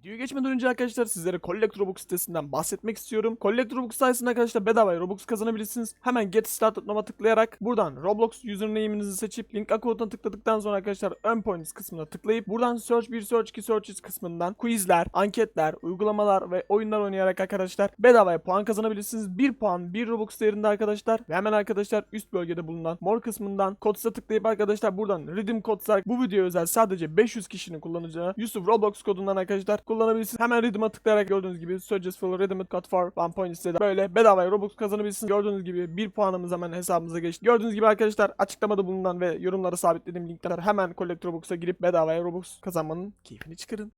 Videoya geçmeden önce arkadaşlar sizlere Collect sitesinden bahsetmek istiyorum. Collect sayesinde arkadaşlar bedava Robux kazanabilirsiniz. Hemen Get Started Now'a tıklayarak buradan Roblox username'inizi seçip link account'a tıkladıktan sonra arkadaşlar Earn Points kısmına tıklayıp buradan Search 1 Search 2 Searches kısmından quizler, anketler, uygulamalar ve oyunlar oynayarak arkadaşlar bedavaya puan kazanabilirsiniz. 1 puan 1 Robux değerinde arkadaşlar ve hemen arkadaşlar üst bölgede bulunan mor kısmından Cods'a tıklayıp arkadaşlar buradan Redeem Cods'a bu videoya özel sadece 500 kişinin kullanacağı Yusuf Roblox kodundan arkadaşlar kullanabilirsiniz. Hemen Redeem'a tıklayarak gördüğünüz gibi Suggest for Redeem Code for 1 point istedi. Böyle bedavaya Robux kazanabilirsiniz. Gördüğünüz gibi 1 puanımız hemen hesabımıza geçti. Gördüğünüz gibi arkadaşlar açıklamada bulunan ve yorumlara sabitlediğim linkler hemen Collect Robux'a girip bedavaya Robux kazanmanın keyfini çıkarın.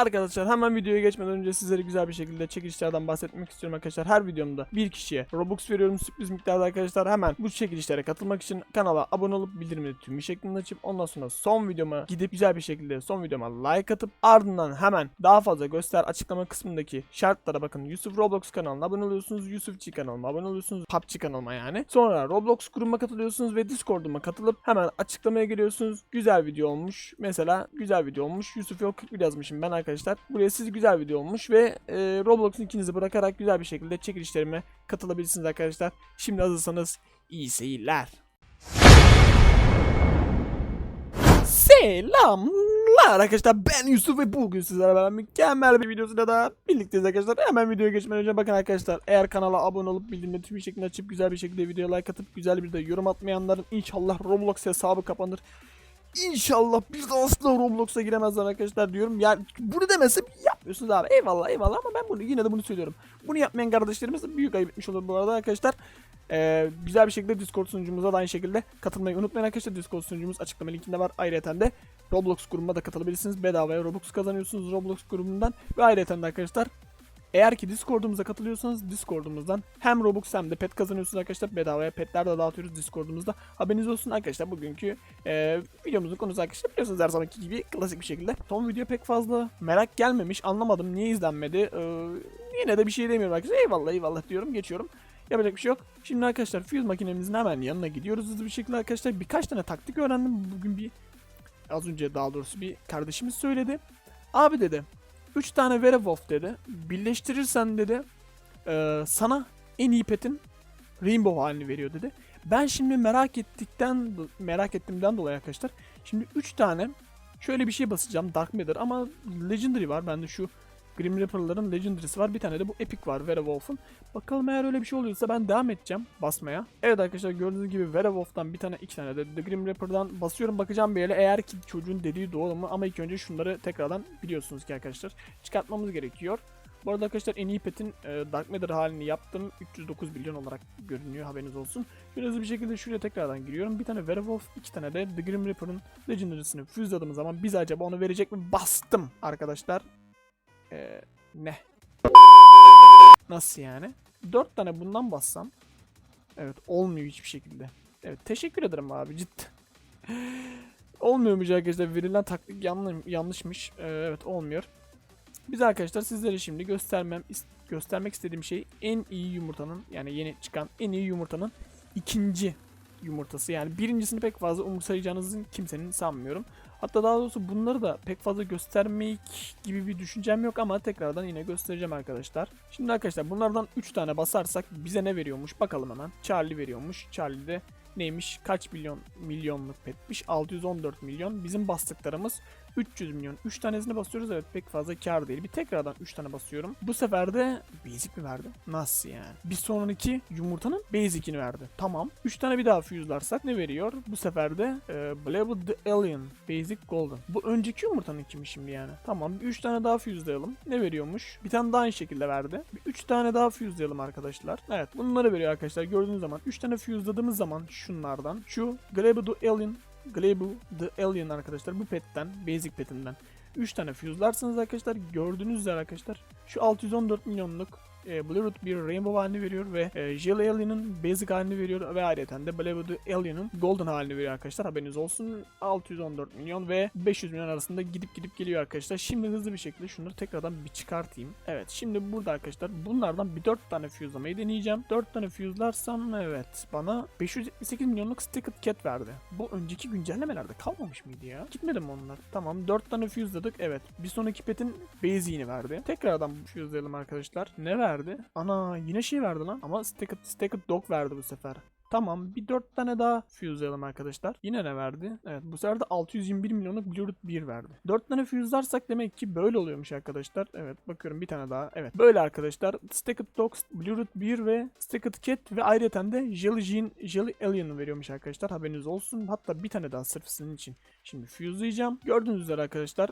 Arkadaşlar hemen videoya geçmeden önce sizlere güzel bir şekilde çekilişlerden bahsetmek istiyorum arkadaşlar. Her videomda bir kişiye Robux veriyorum sürpriz miktarda arkadaşlar. Hemen bu çekilişlere katılmak için kanala abone olup bildirimleri tüm şeklinde açıp ondan sonra son videoma gidip güzel bir şekilde son videoma like atıp ardından hemen daha fazla göster açıklama kısmındaki şartlara bakın. Yusuf Roblox kanalına abone oluyorsunuz. Yusufçi kanalıma abone oluyorsunuz. PUBG kanalıma yani. Sonra Roblox grubuma katılıyorsunuz ve Discord'uma katılıp hemen açıklamaya geliyorsunuz. Güzel video olmuş. Mesela güzel video olmuş. Yusuf yok 41 yazmışım ben arkadaşlar. Buraya siz güzel video olmuş ve e, Roblox'un ikinizi bırakarak güzel bir şekilde çekilişlerime katılabilirsiniz arkadaşlar. Şimdi hazırsanız iyi seyirler. Selamlar arkadaşlar ben Yusuf ve bugün sizlerle beraber mükemmel bir videosuyla da birlikteyiz arkadaşlar. Hemen videoya geçmeden önce bakın arkadaşlar eğer kanala abone olup bildirimleri tüm bir şekilde açıp güzel bir şekilde videoya like atıp güzel bir de yorum atmayanların inşallah Roblox hesabı kapanır. İnşallah bir de asla Roblox'a giremezler arkadaşlar diyorum. Yani bunu demesem yapmıyorsunuz abi. Eyvallah eyvallah ama ben bunu yine de bunu söylüyorum. Bunu yapmayan kardeşlerimiz büyük ayıp etmiş olur bu arada arkadaşlar. Ee, güzel bir şekilde Discord sunucumuza da aynı şekilde katılmayı unutmayın arkadaşlar. Discord sunucumuz açıklama linkinde var. Ayrıca de Roblox grubuna da katılabilirsiniz. Bedavaya Robux kazanıyorsunuz Roblox grubundan. Ve ayrıca de arkadaşlar eğer ki Discord'umuza katılıyorsanız Discord'umuzdan hem Robux hem de pet kazanıyorsunuz arkadaşlar. Bedavaya petler de dağıtıyoruz Discord'umuzda. Haberiniz olsun arkadaşlar. Bugünkü e, videomuzun konusu arkadaşlar biliyorsunuz her zamanki gibi klasik bir şekilde. Son video pek fazla merak gelmemiş. Anlamadım niye izlenmedi. E, yine de bir şey demiyorum arkadaşlar. Eyvallah eyvallah diyorum. Geçiyorum. Yapacak bir şey yok. Şimdi arkadaşlar fuse makinemizin hemen yanına gidiyoruz hızlı bir şekilde arkadaşlar. Birkaç tane taktik öğrendim. Bugün bir az önce daha doğrusu bir kardeşimiz söyledi. Abi dedi 3 tane Werewolf dedi. Birleştirirsen dedi e, sana en iyi petin Rainbow halini veriyor dedi. Ben şimdi merak ettikten merak ettiğimden dolayı arkadaşlar. Şimdi 3 tane şöyle bir şey basacağım Dark Matter ama Legendary var. Bende şu Grim Reaper'ların Legendary'si var. Bir tane de bu Epic var Werewolf'un. Bakalım eğer öyle bir şey oluyorsa ben devam edeceğim basmaya. Evet arkadaşlar gördüğünüz gibi Werewolf'tan bir tane iki tane de The Grim Reaper'dan basıyorum bakacağım bir yere eğer ki çocuğun dediği doğru mu ama ilk önce şunları tekrardan biliyorsunuz ki arkadaşlar çıkartmamız gerekiyor. Bu arada arkadaşlar en iyi petin e, Dark Matter halini yaptım. 309 milyon olarak görünüyor haberiniz olsun. Şöyle hızlı bir şekilde şuraya tekrardan giriyorum. Bir tane Werewolf, iki tane de The Grim Reaper'ın Legendary'sini füzladığımız zaman biz acaba onu verecek mi? Bastım arkadaşlar. Ee, ne? Nasıl yani? 4 tane bundan bassam. Evet olmuyor hiçbir şekilde. Evet teşekkür ederim abi cidden. Olmuyormuş arkadaşlar verilen taktik yanlış, yanlışmış. Ee, evet olmuyor. Biz arkadaşlar sizlere şimdi göstermem göstermek istediğim şey en iyi yumurtanın yani yeni çıkan en iyi yumurtanın ikinci yumurtası. Yani birincisini pek fazla umursayacağınızı kimsenin sanmıyorum. Hatta daha doğrusu bunları da pek fazla göstermek gibi bir düşüncem yok ama tekrardan yine göstereceğim arkadaşlar. Şimdi arkadaşlar bunlardan 3 tane basarsak bize ne veriyormuş bakalım hemen. Charlie veriyormuş. Charlie de neymiş? Kaç milyon milyonluk petmiş? 614 milyon. Bizim bastıklarımız 300 milyon. 3 tanesini basıyoruz evet pek fazla kar değil. Bir tekrardan 3 tane basıyorum. Bu sefer de basic mi verdi? Nasıl yani? Bir sonraki yumurtanın basic'ini verdi. Tamam. 3 tane bir daha fuse'larsak ne veriyor? Bu sefer de e, Blabber the Alien Basic Golden. Bu önceki yumurtanın kimi şimdi yani? Tamam. 3 tane daha fuse'layalım. Ne veriyormuş? Bir tane daha aynı şekilde verdi. 3 tane daha fuse'layalım arkadaşlar. Evet bunları veriyor arkadaşlar. Gördüğünüz zaman 3 tane fuse'ladığımız zaman şunlardan. Şu Blabber the Alien Glabu The Alien arkadaşlar bu petten, basic petinden. 3 tane fuse'larsanız arkadaşlar gördüğünüz üzere arkadaşlar. Şu 614 milyonluk e, Blueroot bir Rainbow halini veriyor ve e, Jelly Alien'ın Basic halini veriyor ve ayrıca de Blueroot Alien'ın Golden halini veriyor arkadaşlar. Haberiniz olsun. 614 milyon ve 500 milyon arasında gidip gidip geliyor arkadaşlar. Şimdi hızlı bir şekilde şunları tekrardan bir çıkartayım. Evet şimdi burada arkadaşlar bunlardan bir 4 tane fuse'lamayı deneyeceğim. 4 tane fuse'larsam evet bana 578 milyonluk Sticked Cat verdi. Bu önceki güncellemelerde kalmamış mıydı ya? Gitmedi mi onlar? Tamam 4 tane fuse'ladık. Evet bir sonraki petin basic'ini verdi. Tekrardan fuse'layalım arkadaşlar. Ne verdi? Ana yine şey verdi lan. Ama Sticked, Sticked Dog verdi bu sefer. Tamam bir 4 tane daha fuse'layalım arkadaşlar. Yine ne verdi? Evet bu sefer de 621 milyonluk Blueroot 1 verdi. 4 tane fuse'larsak demek ki böyle oluyormuş arkadaşlar. Evet bakıyorum bir tane daha. Evet böyle arkadaşlar. Sticked Dogs, Blueroot 1 ve Sticked Cat ve ayrıca de Jelly Jean, Jelly Alien'ı veriyormuş arkadaşlar. Haberiniz olsun. Hatta bir tane daha sırf sizin için. Şimdi fuse'layacağım. Gördüğünüz üzere arkadaşlar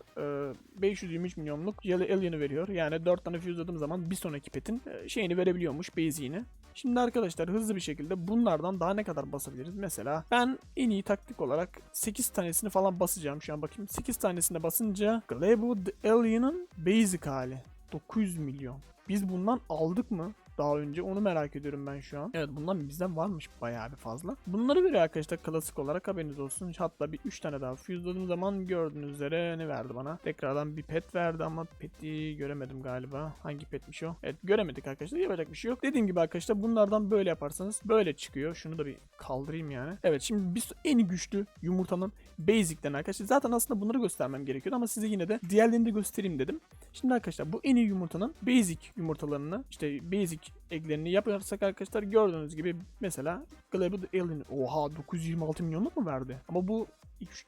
e, 523 milyonluk Jelly Alien'ı veriyor. Yani 4 tane fuse'ladığım zaman bir sonraki petin e, şeyini verebiliyormuş. Basic'ini. Şimdi arkadaşlar hızlı bir şekilde bunlardan daha ne kadar basabiliriz? Mesela ben en iyi taktik olarak 8 tanesini falan basacağım şu an bakayım. 8 tanesine basınca Glebo the Alien'ın basic hali. 900 milyon. Biz bundan aldık mı? Daha önce onu merak ediyorum ben şu an. Evet bundan bizden varmış bayağı bir fazla. Bunları veriyor arkadaşlar klasik olarak haberiniz olsun. Hatta bir 3 tane daha fuse'ladığım zaman gördüğünüz üzere ne verdi bana? Tekrardan bir pet verdi ama peti göremedim galiba. Hangi petmiş o? Evet göremedik arkadaşlar. Yapacak bir şey yok. Dediğim gibi arkadaşlar bunlardan böyle yaparsanız böyle çıkıyor. Şunu da bir kaldırayım yani. Evet şimdi biz en güçlü yumurtanın basic'ten arkadaşlar. Zaten aslında bunları göstermem gerekiyordu ama size yine de diğerlerini de göstereyim dedim. Şimdi arkadaşlar bu en iyi yumurtanın basic yumurtalarını işte basic eklerini yaparsak arkadaşlar gördüğünüz gibi mesela Global Alien oha 926 milyonluk mu verdi? Ama bu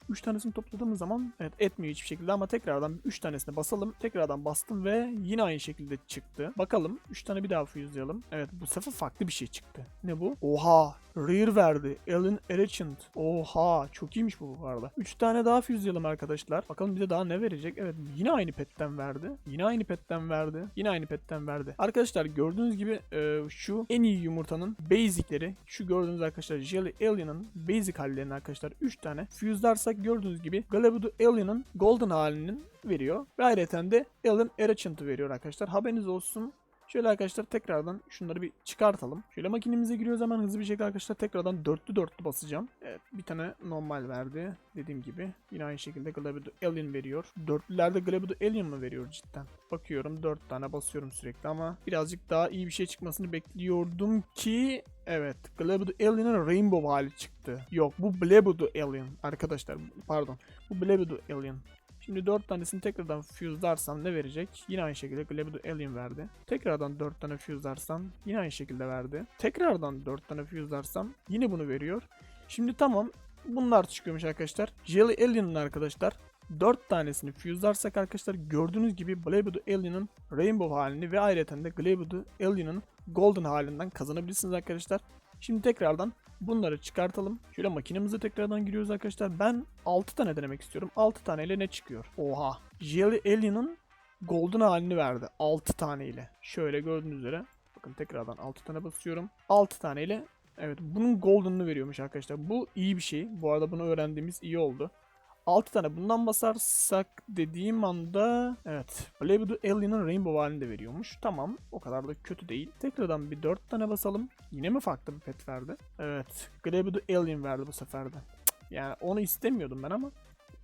3 tanesini topladığımız zaman evet etmiyor hiçbir şekilde ama tekrardan 3 tanesine basalım. Tekrardan bastım ve yine aynı şekilde çıktı. Bakalım 3 tane bir daha fuse'layalım. Evet bu sefer farklı bir şey çıktı. Ne bu? Oha Rare verdi. Alien Erectant. Oha çok iyiymiş bu bu arada. 3 tane daha fuse'layalım arkadaşlar. Bakalım bize daha ne verecek? Evet yine aynı petten verdi. Yine aynı petten verdi. Yine aynı petten verdi. Arkadaşlar gördüğünüz gibi e, şu en iyi yumurtanın basic'leri şu gördüğünüz arkadaşlar Jelly Alien'ın basic hallerini arkadaşlar 3 tane fuse'larsak gördüğünüz gibi Galabudu Alien'ın golden halinin veriyor. Ve ayrıca de Alien Erectant'ı veriyor arkadaşlar. Haberiniz olsun. Şöyle arkadaşlar tekrardan şunları bir çıkartalım. Şöyle makinemize giriyoruz hemen hızlı bir şekilde arkadaşlar tekrardan dörtlü dörtlü basacağım. Evet bir tane normal verdi. Dediğim gibi yine aynı şekilde Glabudo Alien veriyor. Dörtlülerde Glabudo Alien mı veriyor cidden? Bakıyorum dört tane basıyorum sürekli ama birazcık daha iyi bir şey çıkmasını bekliyordum ki Evet, Glabudo Alien'ın Rainbow hali çıktı. Yok, bu Blabudo Alien arkadaşlar. Pardon. Bu Blabudo Alien. Şimdi 4 tanesini tekrardan fuse'larsam ne verecek? Yine aynı şekilde Glabudo Alien verdi. Tekrardan 4 tane fuse'larsam yine aynı şekilde verdi. Tekrardan 4 tane fuse'larsam yine bunu veriyor. Şimdi tamam bunlar çıkıyormuş arkadaşlar. Jelly Alien'ın arkadaşlar 4 tanesini fuse'larsak arkadaşlar gördüğünüz gibi Glabudo Alien'ın Rainbow halini ve ayrıca de Glabudo Alien'ın Golden halinden kazanabilirsiniz arkadaşlar. Şimdi tekrardan bunları çıkartalım. Şöyle makinemize tekrardan giriyoruz arkadaşlar. Ben 6 tane denemek istiyorum. 6 taneyle ne çıkıyor? Oha. Jelly Alien'ın Golden halini verdi. 6 taneyle. Şöyle gördüğünüz üzere. Bakın tekrardan 6 tane basıyorum. 6 taneyle Evet bunun golden'ını veriyormuş arkadaşlar. Bu iyi bir şey. Bu arada bunu öğrendiğimiz iyi oldu. 6 tane bundan basarsak dediğim anda evet Blabudo Alien'ın Rainbow halini de veriyormuş. Tamam o kadar da kötü değil. Tekrardan bir 4 tane basalım. Yine mi farklı bir pet verdi? Evet Blabudo Alien verdi bu sefer de. Cık, Yani onu istemiyordum ben ama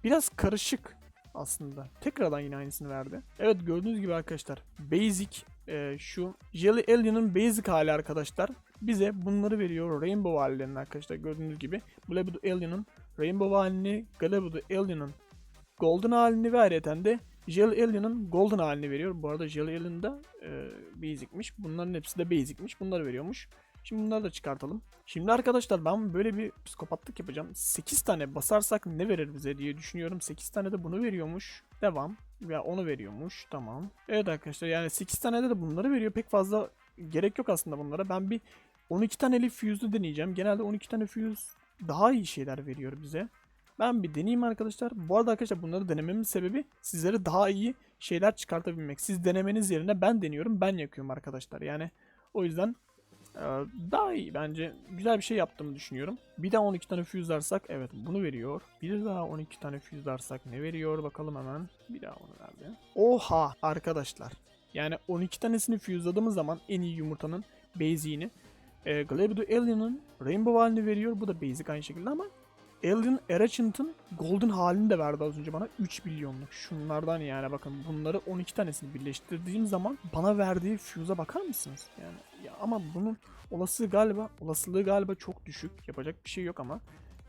biraz karışık aslında. Tekrardan yine aynısını verdi. Evet gördüğünüz gibi arkadaşlar basic e, şu Jelly Alien'ın basic hali arkadaşlar bize bunları veriyor. Rainbow hallerini arkadaşlar gördüğünüz gibi Blabudo Alien'ın Rainbow halini, Galabudo Alien'ın Golden halini ve ayrıca de Jelly Alien'ın Golden halini veriyor. Bu arada Jelly Alien da e, basic'miş. Bunların hepsi de basic'miş. Bunları veriyormuş. Şimdi bunları da çıkartalım. Şimdi arkadaşlar ben böyle bir psikopatlık yapacağım. 8 tane basarsak ne verir bize diye düşünüyorum. 8 tane de bunu veriyormuş. Devam. Ya onu veriyormuş. Tamam. Evet arkadaşlar yani 8 tane de bunları veriyor. Pek fazla gerek yok aslında bunlara. Ben bir 12 taneli fuse'u deneyeceğim. Genelde 12 tane fuse daha iyi şeyler veriyor bize. Ben bir deneyeyim arkadaşlar. Bu arada arkadaşlar bunları denememin sebebi sizlere daha iyi şeyler çıkartabilmek. Siz denemeniz yerine ben deniyorum, ben yakıyorum arkadaşlar. Yani o yüzden Ee, daha iyi bence. Güzel bir şey yaptığımı düşünüyorum. Bir daha 12 tane füzlersak evet bunu veriyor. Bir daha 12 tane füzlersak ne veriyor bakalım hemen. Bir daha onu verdi. Oha arkadaşlar. Yani 12 tanesini füzladığımız zaman en iyi yumurtanın basic'ini e, Glabedo Alien'ın Rainbow halini veriyor. Bu da basic aynı şekilde ama Alien Erachant'ın Golden halini de verdi az önce bana 3 milyonluk. Şunlardan yani bakın bunları 12 tanesini birleştirdiğim zaman bana verdiği fuse'a bakar mısınız? Yani ya ama bunun olasılığı galiba olasılığı galiba çok düşük. Yapacak bir şey yok ama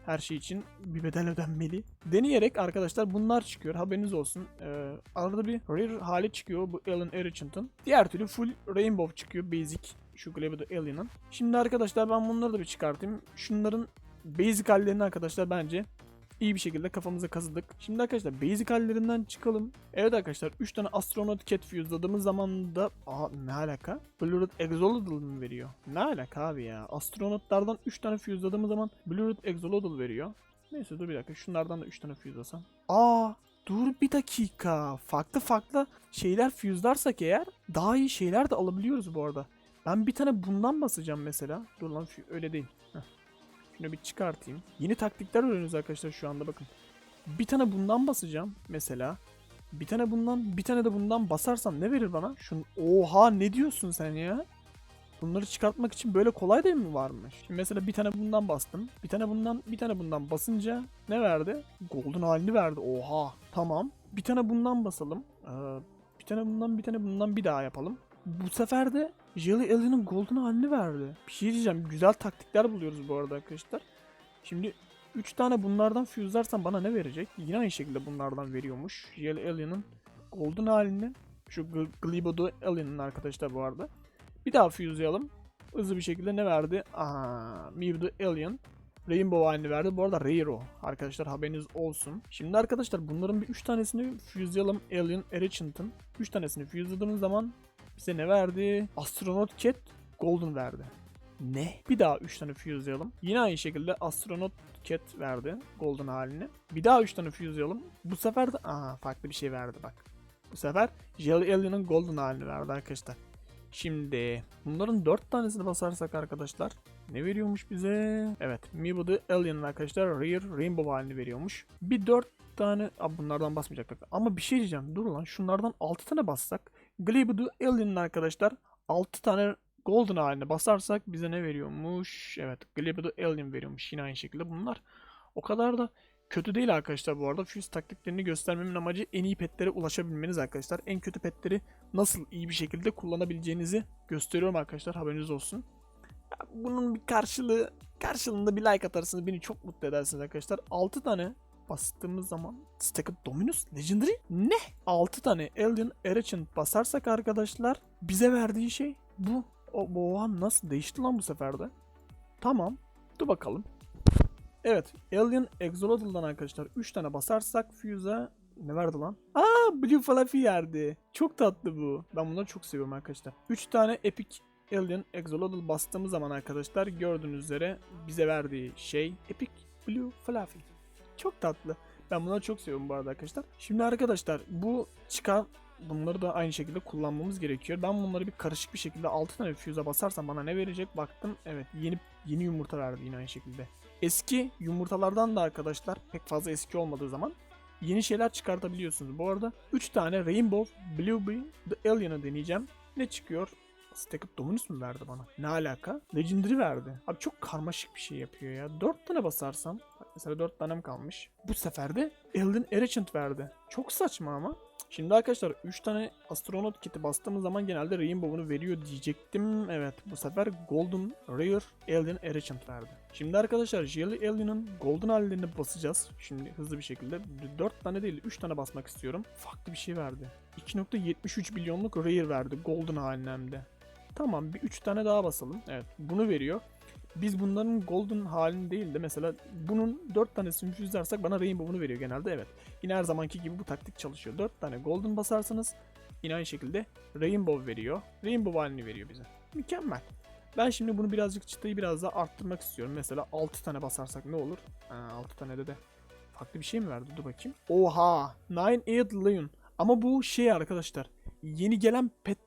her şey için bir bedel ödenmeli. Deneyerek arkadaşlar bunlar çıkıyor. Haberiniz olsun. Ee, arada bir rare hali çıkıyor bu Alien Erachant'ın. Diğer türlü full Rainbow çıkıyor. Basic şu Glabedo Alien'ın. Şimdi arkadaşlar ben bunları da bir çıkartayım. Şunların basic hallerini arkadaşlar bence iyi bir şekilde kafamıza kazıdık. Şimdi arkadaşlar basic hallerinden çıkalım. Evet arkadaşlar 3 tane astronot cat fuse'ladığımız zaman da Aa ne alaka? Blue Red Exolodal mı veriyor? Ne alaka abi ya? Astronotlardan 3 tane fuse'ladığımız zaman Blue Red Exolodal veriyor. Neyse dur bir dakika şunlardan da 3 tane fuse'lasam. Aa dur bir dakika. Farklı farklı şeyler fuse'larsak eğer daha iyi şeyler de alabiliyoruz bu arada. Ben bir tane bundan basacağım mesela. Dur lan fü- öyle değil. Heh. Şunu bir çıkartayım. Yeni taktikler öğreniyoruz arkadaşlar şu anda bakın. Bir tane bundan basacağım mesela. Bir tane bundan, bir tane de bundan basarsam ne verir bana? Şun Oha ne diyorsun sen ya? Bunları çıkartmak için böyle kolay değil mi varmış? Şimdi mesela bir tane bundan bastım. Bir tane bundan, bir tane bundan basınca ne verdi? Golden halini verdi. Oha. Tamam. Bir tane bundan basalım. Ee, bir tane bundan, bir tane bundan bir daha yapalım. Bu sefer de Jelly Alien'ın golden halini verdi. Bir şey diyeceğim. Güzel taktikler buluyoruz bu arada arkadaşlar. Şimdi 3 tane bunlardan fuse'larsam bana ne verecek? Yine aynı şekilde bunlardan veriyormuş. Jelly Alien'ın golden halini. Şu Gl- Glibodo Alien'ın arkadaşlar bu arada. Bir daha fuse'layalım. Hızlı bir şekilde ne verdi? Aha, Mewtwo Alien. Rainbow halini verdi. Bu arada Rare o. Arkadaşlar haberiniz olsun. Şimdi arkadaşlar bunların bir 3 tanesini fuse'layalım. Alien Erachant'ın. 3 tanesini fuse'ladığımız zaman bize ne verdi? Astronaut Cat Golden verdi. Ne? Bir daha 3 tane fuse'layalım. Yine aynı şekilde Astronaut Cat verdi Golden halini. Bir daha 3 tane fuse'layalım. Bu sefer de aha farklı bir şey verdi bak. Bu sefer Jelly Alien'ın Golden halini verdi arkadaşlar. Şimdi bunların 4 tanesini basarsak arkadaşlar ne veriyormuş bize? Evet Meewtwo Alien'ın arkadaşlar Rare Rainbow halini veriyormuş. Bir 4 tane Aa, bunlardan basmayacaktık. Ama bir şey diyeceğim. Dur lan şunlardan 6 tane bassak Glabedo Alien'ın arkadaşlar 6 tane Golden haline basarsak bize ne veriyormuş? Evet Glabedo Alien veriyormuş yine aynı şekilde bunlar. O kadar da kötü değil arkadaşlar bu arada. Fuse taktiklerini göstermemin amacı en iyi petlere ulaşabilmeniz arkadaşlar. En kötü petleri nasıl iyi bir şekilde kullanabileceğinizi gösteriyorum arkadaşlar haberiniz olsun. Bunun bir karşılığı karşılığında bir like atarsınız beni çok mutlu edersiniz arkadaşlar. 6 tane bastığımız zaman Stacked Dominus Legendary ne? 6 tane Alien Erachant basarsak arkadaşlar bize verdiği şey bu. O boğa nasıl değişti lan bu sefer de? Tamam. Dur bakalım. Evet. Alien Exolodal'dan arkadaşlar 3 tane basarsak Fuse'a ne verdi lan? Aa Blue Fluffy verdi. Çok tatlı bu. Ben bunları çok seviyorum arkadaşlar. 3 tane Epic Alien Exolodal bastığımız zaman arkadaşlar gördüğünüz üzere bize verdiği şey Epic Blue Fluffy. Çok tatlı. Ben bunları çok seviyorum bu arada arkadaşlar. Şimdi arkadaşlar bu çıkan bunları da aynı şekilde kullanmamız gerekiyor. Ben bunları bir karışık bir şekilde 6 tane fuse'a basarsam bana ne verecek baktım. Evet yeni yeni yumurta verdi yine aynı şekilde. Eski yumurtalardan da arkadaşlar pek fazla eski olmadığı zaman yeni şeyler çıkartabiliyorsunuz. Bu arada 3 tane Rainbow Blueberry The Alien'ı deneyeceğim. Ne çıkıyor? Stacked Dominus mu verdi bana? Ne alaka? Legendary verdi. Abi çok karmaşık bir şey yapıyor ya. 4 tane basarsam mesela 4 tanem kalmış. Bu sefer de Elden Erachant verdi. Çok saçma ama. Şimdi arkadaşlar 3 tane astronot kiti bastığımız zaman genelde Rainbow'unu veriyor diyecektim. Evet bu sefer Golden Rare Alien Erachant verdi. Şimdi arkadaşlar Jelly Alien'ın Golden hallerini basacağız. Şimdi hızlı bir şekilde 4 tane değil 3 tane basmak istiyorum. Farklı bir şey verdi. 2.73 milyonluk Rare verdi Golden haline. Tamam bir 3 tane daha basalım. Evet bunu veriyor. Biz bunların golden halini değil de mesela bunun 4 tanesini füzlersek bana rainbow'unu veriyor genelde evet. Yine her zamanki gibi bu taktik çalışıyor. 4 tane golden basarsanız yine aynı şekilde rainbow veriyor. Rainbow halini veriyor bize. Mükemmel. Ben şimdi bunu birazcık çıtayı biraz daha arttırmak istiyorum. Mesela 6 tane basarsak ne olur? Ha, 6 tane de de farklı bir şey mi verdi? Dur bakayım. Oha! Nine Eyed Lion. Ama bu şey arkadaşlar. Yeni gelen pet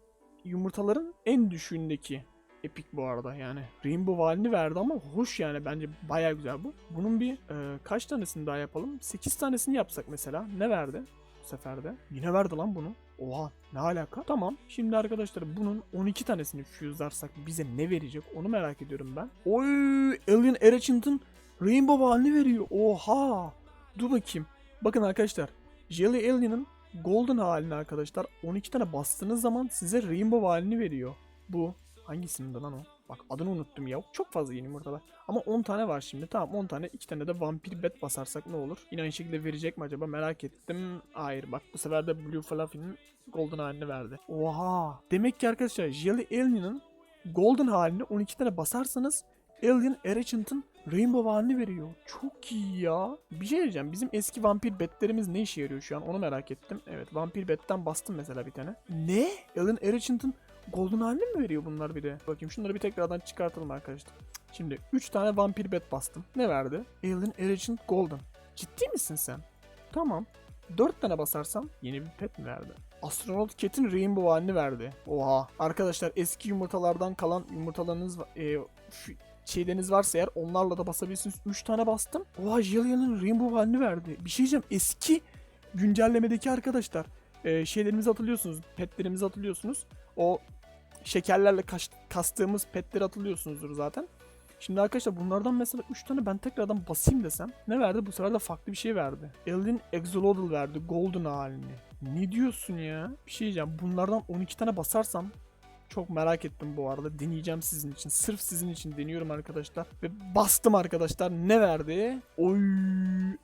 yumurtaların en düşüğündeki epik bu arada yani. Rainbow halini verdi ama hoş yani bence baya güzel bu. Bunun bir e, kaç tanesini daha yapalım? 8 tanesini yapsak mesela. Ne verdi? Bu sefer de. Yine verdi lan bunu. Oha ne alaka? Tamam. Şimdi arkadaşlar bunun 12 tanesini fuse'larsak bize ne verecek onu merak ediyorum ben. Oy Alien Enchant'ın Rainbow halini veriyor. Oha. Dur bakayım. Bakın arkadaşlar. Jelly Alien'ın Golden halini arkadaşlar 12 tane bastığınız zaman size Rainbow halini veriyor. Bu hangisinde lan o? Bak adını unuttum ya. Çok fazla yeni yumurta var. Ama 10 tane var şimdi. Tamam 10 tane. 2 tane de vampir bet basarsak ne olur? Yine aynı şekilde verecek mi acaba? Merak ettim. Hayır bak bu sefer de Blue Fluffy'nin Golden halini verdi. Oha. Demek ki arkadaşlar Jelly Alien'ın Golden halini 12 tane basarsanız Alien Enchant'ın Rainbow halini veriyor. Çok iyi ya. Bir şey diyeceğim. Bizim eski vampir betlerimiz ne işe yarıyor şu an? Onu merak ettim. Evet vampir betten bastım mesela bir tane. Ne? Alien Enchant'ın Golden halini mi veriyor bunlar bir de? Bakayım şunları bir tekrardan çıkartalım arkadaşlar. Şimdi 3 tane vampir bet bastım. Ne verdi? Alien Enchant Golden. Ciddi misin sen? Tamam. 4 tane basarsam yeni bir pet mi verdi? Astronot Cat'in Rainbow halini verdi. Oha. Arkadaşlar eski yumurtalardan kalan yumurtalarınız e, f- şeyleriniz varsa eğer onlarla da basabilirsiniz. 3 tane bastım. Oha Jillian'ın Rainbow halini verdi. Bir şey diyeceğim. Eski güncellemedeki arkadaşlar e, şeylerimizi hatırlıyorsunuz. Petlerimizi hatırlıyorsunuz. O şekerlerle kaş- kastığımız petleri hatırlıyorsunuzdur zaten. Şimdi arkadaşlar bunlardan mesela 3 tane ben tekrardan basayım desem ne verdi? Bu sefer de farklı bir şey verdi. Alien Exolodal verdi Golden halini. Ne diyorsun ya? Bir şey diyeceğim. Bunlardan 12 tane basarsam çok merak ettim bu arada. Deneyeceğim sizin için. Sırf sizin için deniyorum arkadaşlar. Ve bastım arkadaşlar. Ne verdi? Oy,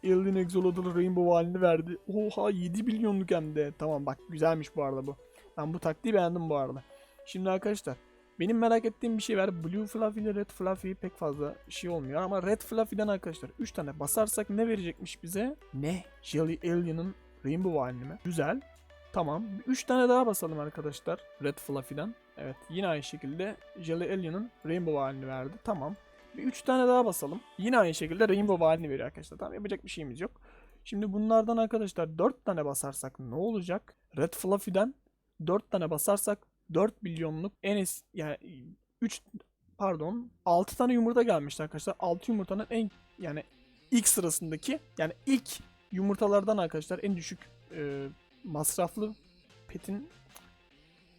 Alien Exolodal Rainbow halini verdi. Oha 7 milyonluk hem de. Tamam bak güzelmiş bu arada bu. Ben bu taktiği beğendim bu arada. Şimdi arkadaşlar benim merak ettiğim bir şey var. Blue Fluffy ile Red Fluffy pek fazla şey olmuyor ama Red Fluffy'den arkadaşlar 3 tane basarsak ne verecekmiş bize? Ne? Jelly Alien'ın Rainbow halini mi? Güzel. Tamam. 3 tane daha basalım arkadaşlar Red Fluffy'den. Evet yine aynı şekilde Jelly Alien'ın Rainbow halini verdi. Tamam. Bir 3 tane daha basalım. Yine aynı şekilde Rainbow halini veriyor arkadaşlar. Tamam yapacak bir şeyimiz yok. Şimdi bunlardan arkadaşlar 4 tane basarsak ne olacak? Red Fluffy'den 4 tane basarsak 4 milyonluk en es yani 3 pardon 6 tane yumurta gelmişti arkadaşlar. 6 yumurtanın en yani ilk sırasındaki yani ilk yumurtalardan arkadaşlar en düşük e, masraflı petin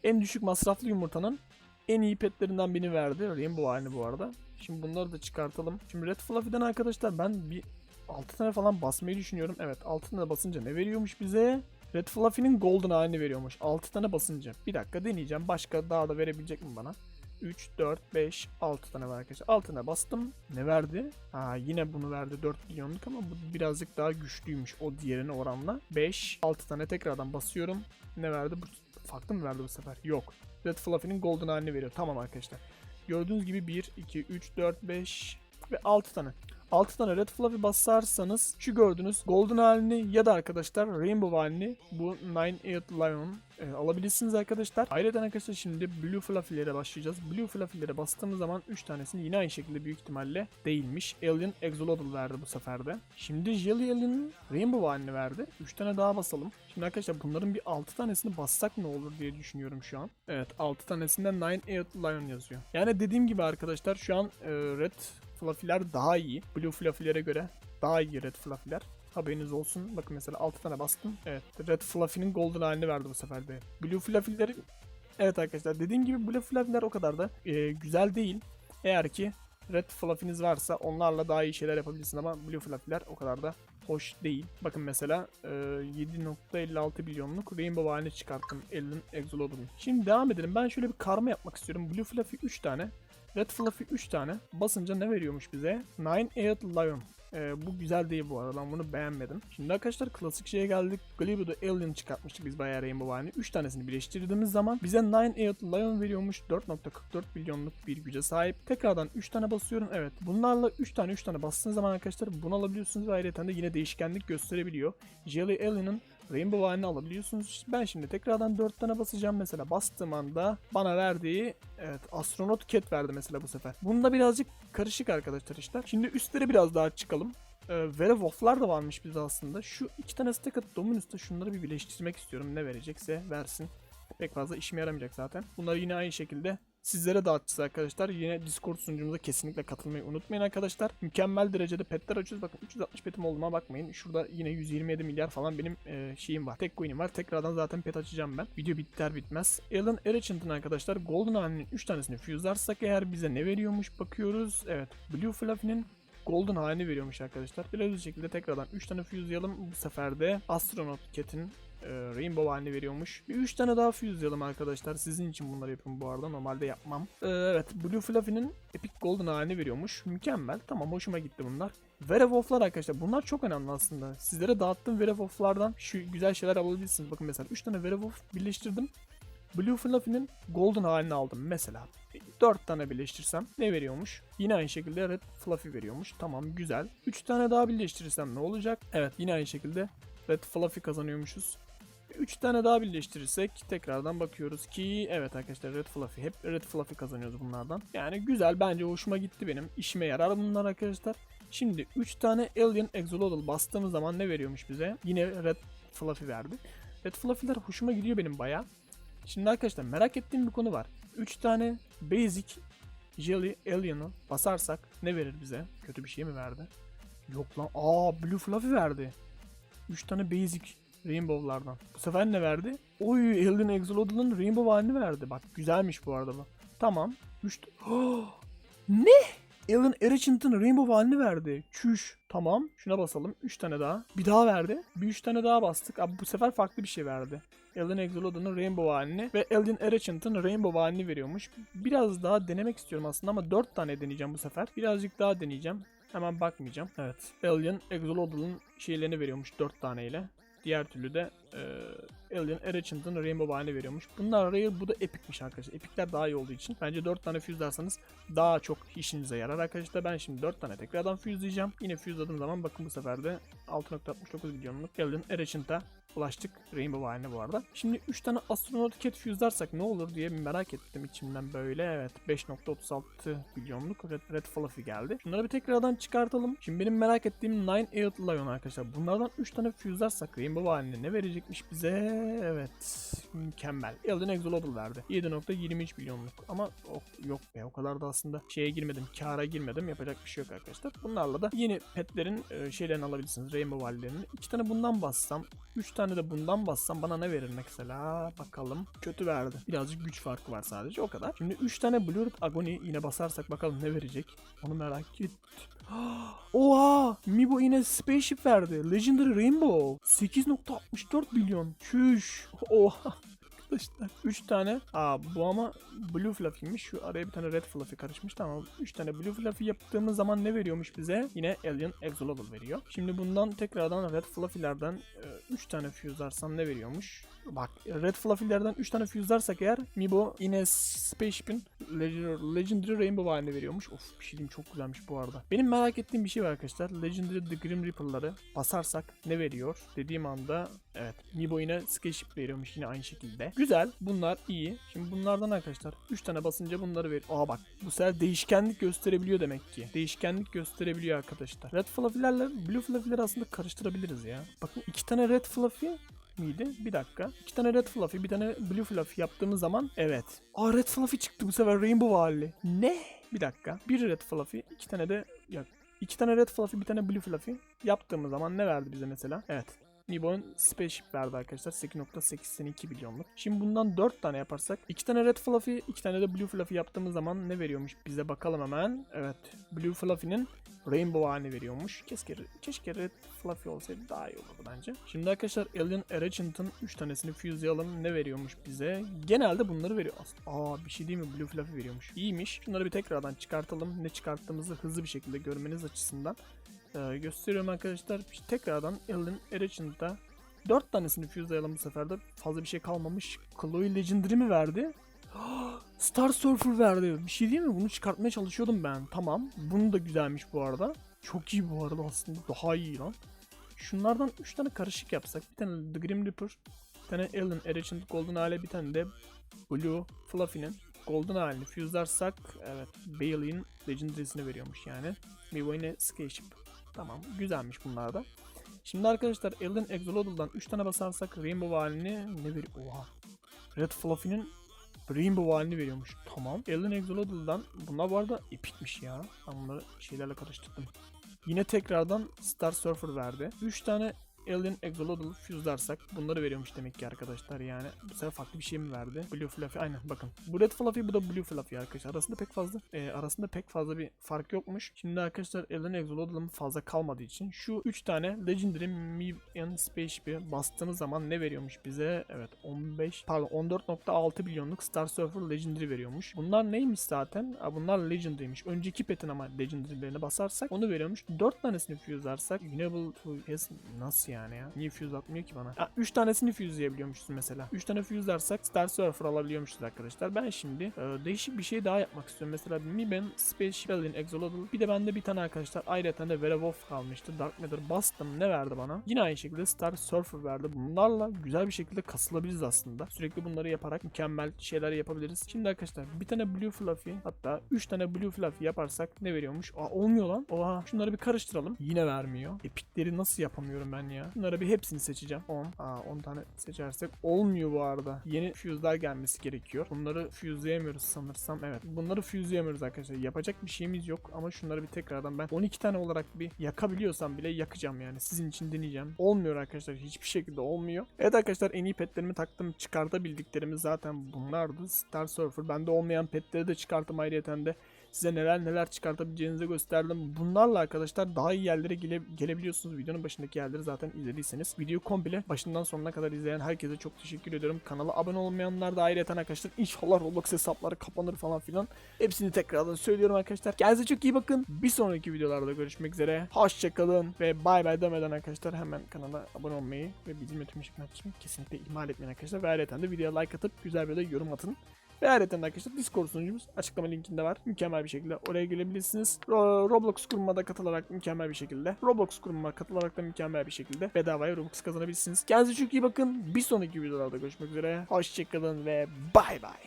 en düşük masraflı yumurtanın en iyi petlerinden birini verdi. Rainbow halini bu arada. Şimdi bunları da çıkartalım. Şimdi Red Fluffy'den arkadaşlar ben bir 6 tane falan basmayı düşünüyorum. Evet 6 tane basınca ne veriyormuş bize? Red Fluffy'nin Golden halini veriyormuş. 6 tane basınca. Bir dakika deneyeceğim. Başka daha da verebilecek mi bana? 3, 4, 5, 6 tane var arkadaşlar. 6 tane bastım. Ne verdi? Ha yine bunu verdi 4 milyonluk ama bu birazcık daha güçlüymüş o diğerine oranla. 5, 6 tane tekrardan basıyorum. Ne verdi? Bu farklı mı verdi bu sefer? Yok. Red Fluffy'nin Golden halini veriyor. Tamam arkadaşlar. Gördüğünüz gibi 1, 2, 3, 4, 5 ve 6 tane. 6 tane Red Fluffy basarsanız şu gördüğünüz Golden halini ya da arkadaşlar Rainbow halini bu Nine Eyed Lion e, alabilirsiniz arkadaşlar. Ayrıca arkadaşlar şimdi Blue Fluffy'lere başlayacağız. Blue Fluffy'lere bastığımız zaman 3 tanesini yine aynı şekilde büyük ihtimalle değilmiş. Alien Exolodal verdi bu sefer de. Şimdi Jelly Alien'in Rainbow halini verdi. 3 tane daha basalım. Şimdi arkadaşlar bunların bir 6 tanesini bassak ne olur diye düşünüyorum şu an. Evet 6 tanesinden Nine Eyed Lion yazıyor. Yani dediğim gibi arkadaşlar şu an e, Red Fluffy'ler daha iyi. Blue Fluffy'lere göre daha iyi Red Fluffy'ler. Haberiniz olsun. Bakın mesela 6 tane bastım. Evet. Red Fluffy'nin golden halini verdi bu sefer de. Blue Fluffy'leri Evet arkadaşlar dediğim gibi Blue Fluffy'ler o kadar da e, güzel değil. Eğer ki Red Fluffy'niz varsa onlarla daha iyi şeyler yapabilirsin ama Blue Fluffy'ler o kadar da hoş değil. Bakın mesela e, 7.56 milyonluk Rainbow halini çıkarttım Alien Exolod'un. Şimdi devam edelim. Ben şöyle bir karma yapmak istiyorum. Blue Fluffy 3 tane. Red Fluffy 3 tane. Basınca ne veriyormuş bize? Nine Eyed Lion. Ee, bu güzel değil bu arada. Ben bunu beğenmedim. Şimdi arkadaşlar klasik şeye geldik. Glibbo'da Alien çıkartmıştık biz bayağı Rainbow halini. 3 tanesini birleştirdiğimiz zaman bize Nine Eyed Lion veriyormuş. 4.44 milyonluk bir güce sahip. Tekrardan 3 tane basıyorum. Evet. Bunlarla 3 tane 3 tane bastığınız zaman arkadaşlar bunu alabiliyorsunuz ve ayrıca de yine değişkenlik gösterebiliyor. Jelly Alien'ın Rainbow halini alabiliyorsunuz. Ben şimdi tekrardan 4 tane basacağım mesela. Bastığım anda bana verdiği evet astronot cat verdi mesela bu sefer. Bunda birazcık karışık arkadaşlar işler. Şimdi üstlere biraz daha çıkalım. Ee, Werewolf'lar da varmış bizde aslında. Şu iki tane stack atıp Dominus'ta şunları bir birleştirmek istiyorum. Ne verecekse versin. Pek fazla işime yaramayacak zaten. Bunları yine aynı şekilde sizlere dağıtacağız arkadaşlar. Yine Discord sunucumuza kesinlikle katılmayı unutmayın arkadaşlar. Mükemmel derecede petler açıyoruz. Bakın 360 petim olduğuma bakmayın. Şurada yine 127 milyar falan benim e, şeyim var. Tek coin'im var. Tekrardan zaten pet açacağım ben. Video biter bitmez. Alan Enchant'ın arkadaşlar Golden halinin 3 tanesini fuse'larsak eğer bize ne veriyormuş bakıyoruz. Evet. Blue Fluffy'nin Golden halini veriyormuş arkadaşlar. Biraz bu şekilde tekrardan 3 tane fuse'layalım. Bu sefer de Astronaut Cat'in e, Rainbow halini veriyormuş. Bir 3 tane daha fuse'layalım arkadaşlar. Sizin için bunları yapın bu arada. Normalde yapmam. E, evet. Blue Fluffy'nin Epic Golden halini veriyormuş. Mükemmel. Tamam hoşuma gitti bunlar. Werewolf'lar arkadaşlar. Bunlar çok önemli aslında. Sizlere dağıttığım Werewolf'lardan şu güzel şeyler alabilirsiniz. Bakın mesela 3 tane Werewolf birleştirdim. Blue Fluffy'nin Golden halini aldım mesela. 4 tane birleştirsem ne veriyormuş? Yine aynı şekilde Red Fluffy veriyormuş. Tamam güzel. 3 tane daha birleştirirsem ne olacak? Evet yine aynı şekilde Red Fluffy kazanıyormuşuz. 3 tane daha birleştirirsek tekrardan bakıyoruz ki evet arkadaşlar Red Fluffy hep Red Fluffy kazanıyoruz bunlardan. Yani güzel bence hoşuma gitti benim. İşime yarar bunlar arkadaşlar. Şimdi 3 tane Alien Exolodal bastığımız zaman ne veriyormuş bize? Yine Red Fluffy verdi. Red Fluffy'ler hoşuma gidiyor benim baya. Şimdi arkadaşlar merak ettiğim bir konu var. 3 tane Basic Jelly Alien'ı basarsak ne verir bize? Kötü bir şey mi verdi? Yok lan. Aa Blue Fluffy verdi. 3 tane Basic Rainbow'lardan. Bu sefer ne verdi? Oy Alien Exolodal'ın Rainbow halini verdi. Bak güzelmiş bu arada bu. Tamam. 3 Ne? Alan Enchant'ın Rainbow halini verdi. Çüş. Tamam. Şuna basalım. 3 tane daha. Bir daha verdi. Bir 3 tane daha bastık. Abi bu sefer farklı bir şey verdi. Alien Exolod'un Rainbow halini ve Alien Enchant'ın Rainbow halini veriyormuş. Biraz daha denemek istiyorum aslında ama 4 tane deneyeceğim bu sefer. Birazcık daha deneyeceğim. Hemen bakmayacağım. Evet. Alien Exolod'un şeylerini veriyormuş 4 taneyle. Diğer türlü de e, Alien Enchant'ın Rainbow halini veriyormuş. Bunlar rare bu da epicmiş arkadaşlar. Epicler daha iyi olduğu için bence 4 tane fuse'larsanız daha çok işinize yarar arkadaşlar. Ben şimdi 4 tane tekrardan fuse'layacağım. Yine fuse'ladığım zaman bakın bu sefer de 6.69 milyonluk Alien Enchant'a ulaştık. Rainbow haline bu arada. Şimdi 3 tane Astronaut Cat fuse'larsak ne olur diye merak ettim içimden böyle. Evet 5.36 milyonluk Red, Red Fluffy geldi. Şunları bir tekrardan çıkartalım. Şimdi benim merak ettiğim Nine Eight Lion arkadaşlar. Bunlardan 3 tane fuse'larsak Rainbow haline ne verecekmiş bize? Evet mükemmel. Alien Exolodal verdi. 7.23 milyonluk. Ama o- yok be o kadar da aslında şeye girmedim. Kâra girmedim. Yapacak bir şey yok arkadaşlar. Bunlarla da yeni petlerin e, şeylerini alabilirsiniz. Rainbow hallerini. 2 tane bundan bassam 3 tane de bundan bassam bana ne verir mesela? Bakalım. Kötü verdi. Birazcık güç farkı var sadece o kadar. Şimdi 3 tane Blue Red Agony yine basarsak bakalım ne verecek? Onu merak ettim. Oha! Mibo yine Spaceship verdi. Legendary Rainbow. 8.64 milyon. Çüş. Oha. Arkadaşlar 3 tane. Aa bu ama Blue Fluffy'miş. Şu araya bir tane Red Fluffy karışmış. Tamam. 3 tane Blue Fluffy yaptığımız zaman ne veriyormuş bize? Yine Alien Exolable veriyor. Şimdi bundan tekrardan Red Fluffy'lerden 3 tane fuse'larsam ne veriyormuş? Bak Red Fluffy'lerden 3 tane fuse'larsak eğer Mibo yine Spaceship'in Legendary, Rainbow halini veriyormuş. Of bir şey diyeyim çok güzelmiş bu arada. Benim merak ettiğim bir şey var arkadaşlar. Legendary The Grim Reaper'ları basarsak ne veriyor? Dediğim anda evet Mibo yine Spaceship veriyormuş yine aynı şekilde. Güzel bunlar iyi. Şimdi bunlardan arkadaşlar 3 tane basınca bunları ver. Aa bak bu sefer değişkenlik gösterebiliyor demek ki. Değişkenlik gösterebiliyor arkadaşlar. Red Fluffy'lerle Blue Fluffy'leri aslında karıştırabiliriz ya. Bakın iki tane Red Fluffy miydi? Bir dakika. İki tane Red Fluffy, bir tane Blue Fluffy yaptığımız zaman evet. Aa Red Fluffy çıktı bu sefer Rainbow hali. Ne? Bir dakika. Bir Red Fluffy, iki tane de yok. İki tane Red Fluffy, bir tane Blue Fluffy yaptığımız zaman ne verdi bize mesela? Evet. Mibo'nun Spaceship verdi arkadaşlar 8.82 milyonluk. Şimdi bundan 4 tane yaparsak 2 tane Red Fluffy 2 tane de Blue Fluffy yaptığımız zaman ne veriyormuş bize bakalım hemen. Evet Blue Fluffy'nin Rainbow halini veriyormuş. Keşke, keşke Red Fluffy olsaydı daha iyi olurdu bence. Şimdi arkadaşlar Alien Enchant'ın 3 tanesini fuse'layalım. Ne veriyormuş bize? Genelde bunları veriyor. Aa bir şey değil mi? Blue Fluffy veriyormuş. İyiymiş. Şunları bir tekrardan çıkartalım. Ne çıkarttığımızı hızlı bir şekilde görmeniz açısından. Ee, gösteriyorum arkadaşlar. Tekrardan Alien Enchant'a 4 tanesini fuse'layalım bu sefer de. Fazla bir şey kalmamış. Chloe Legendary mi verdi? Star Surfer verdi. Bir şey değil mi? Bunu çıkartmaya çalışıyordum ben. Tamam. Bunu da güzelmiş bu arada. Çok iyi bu arada aslında. Daha iyi lan. Şunlardan 3 tane karışık yapsak. Bir tane The Grim Reaper. Bir tane Alien Enchant Golden hale. Bir tane de Blue Fluffy'nin Golden halini fuse'larsak evet Bailey'in Legendary'sini veriyormuş yani. Mivo yine Spaceship. Tamam güzelmiş bunlar da. Şimdi arkadaşlar Alien Exolodal'dan 3 tane basarsak Rainbow halini ne veriyor? Oha. Red Fluffy'nin Rainbow halini veriyormuş. Tamam. Alien Exolodal'dan bunlar bu arada epikmiş ya. Ben bunları şeylerle karıştırdım. Yine tekrardan Star Surfer verdi. 3 tane Alien Exolodal fuse'larsak bunları veriyormuş demek ki arkadaşlar yani. Bu sefer farklı bir şey mi verdi? Blue Fluffy aynen bakın. Bu Red Fluffy bu da Blue Fluffy arkadaşlar. Arasında pek fazla e, arasında pek fazla bir fark yokmuş. Şimdi arkadaşlar Alien Exolodal'ım fazla kalmadığı için şu 3 tane Legendary and Spaceship'i bastığımız zaman ne veriyormuş bize? Evet 15 pardon 14.6 milyonluk Star Surfer Legendary veriyormuş. Bunlar neymiş zaten? Aa, bunlar Legendary'miş. Önceki petin ama Legendary'lerine basarsak onu veriyormuş. 4 tanesini fuse'larsak Unable to nasıl yani ya? Niye fuse atmıyor ki bana? 3 tanesini fuse'layabiliyormuşsun mesela. 3 tane fuse'larsak Star Surfer alabiliyormuşuz arkadaşlar. Ben şimdi e, değişik bir şey daha yapmak istiyorum. Mesela Mi Ben Spaceship Alien Exolodal. Bir de bende bir tane arkadaşlar ayrıca de Werewolf kalmıştı. Dark Matter bastım. Ne verdi bana? Yine aynı şekilde Star Surfer verdi. Bunlarla güzel bir şekilde kasılabiliriz aslında. Sürekli bunları yaparak mükemmel şeyler yapabiliriz. Şimdi arkadaşlar bir tane Blue Fluffy hatta 3 tane Blue Fluffy yaparsak ne veriyormuş? Aa olmuyor lan. Oha şunları bir karıştıralım. Yine vermiyor. Epikleri nasıl yapamıyorum ben ya? Bunlara bir hepsini seçeceğim. 10. Aa 10 tane seçersek olmuyor bu arada. Yeni fuse'lar gelmesi gerekiyor. Bunları fuse'layamıyoruz sanırsam. Evet. Bunları fuse'layamıyoruz arkadaşlar. Yapacak bir şeyimiz yok ama şunları bir tekrardan ben 12 tane olarak bir yakabiliyorsam bile yakacağım yani. Sizin için deneyeceğim. Olmuyor arkadaşlar. Hiçbir şekilde olmuyor. Evet arkadaşlar en iyi petlerimi taktım. Çıkartabildiklerimiz zaten bunlardı. Star Surfer. Bende olmayan petleri de çıkarttım ayrıyeten de size neler neler çıkartabileceğinizi gösterdim. Bunlarla arkadaşlar daha iyi yerlere gele, gelebiliyorsunuz. Videonun başındaki yerleri zaten izlediyseniz. Videoyu komple başından sonuna kadar izleyen herkese çok teşekkür ediyorum. Kanala abone olmayanlar da ayrıca arkadaşlar inşallah Roblox hesapları kapanır falan filan. Hepsini tekrardan söylüyorum arkadaşlar. Kendinize çok iyi bakın. Bir sonraki videolarda görüşmek üzere. Hoşçakalın ve bay bay demeden arkadaşlar hemen kanala abone olmayı ve bildirim tüm açmayı kesinlikle ihmal etmeyin arkadaşlar. Ve ayrıca de videoya like atıp güzel bir de yorum atın. Ve ayrıca arkadaşlar Discord sunucumuz açıklama linkinde var. Mükemmel bir şekilde oraya gelebilirsiniz. Ro- Roblox kurumuna da katılarak mükemmel bir şekilde. Roblox kurumuna katılarak da mükemmel bir şekilde bedavaya Robux kazanabilirsiniz. Kendinize çok iyi bakın. Bir sonraki videolarda görüşmek üzere. Hoşçakalın ve bay bay.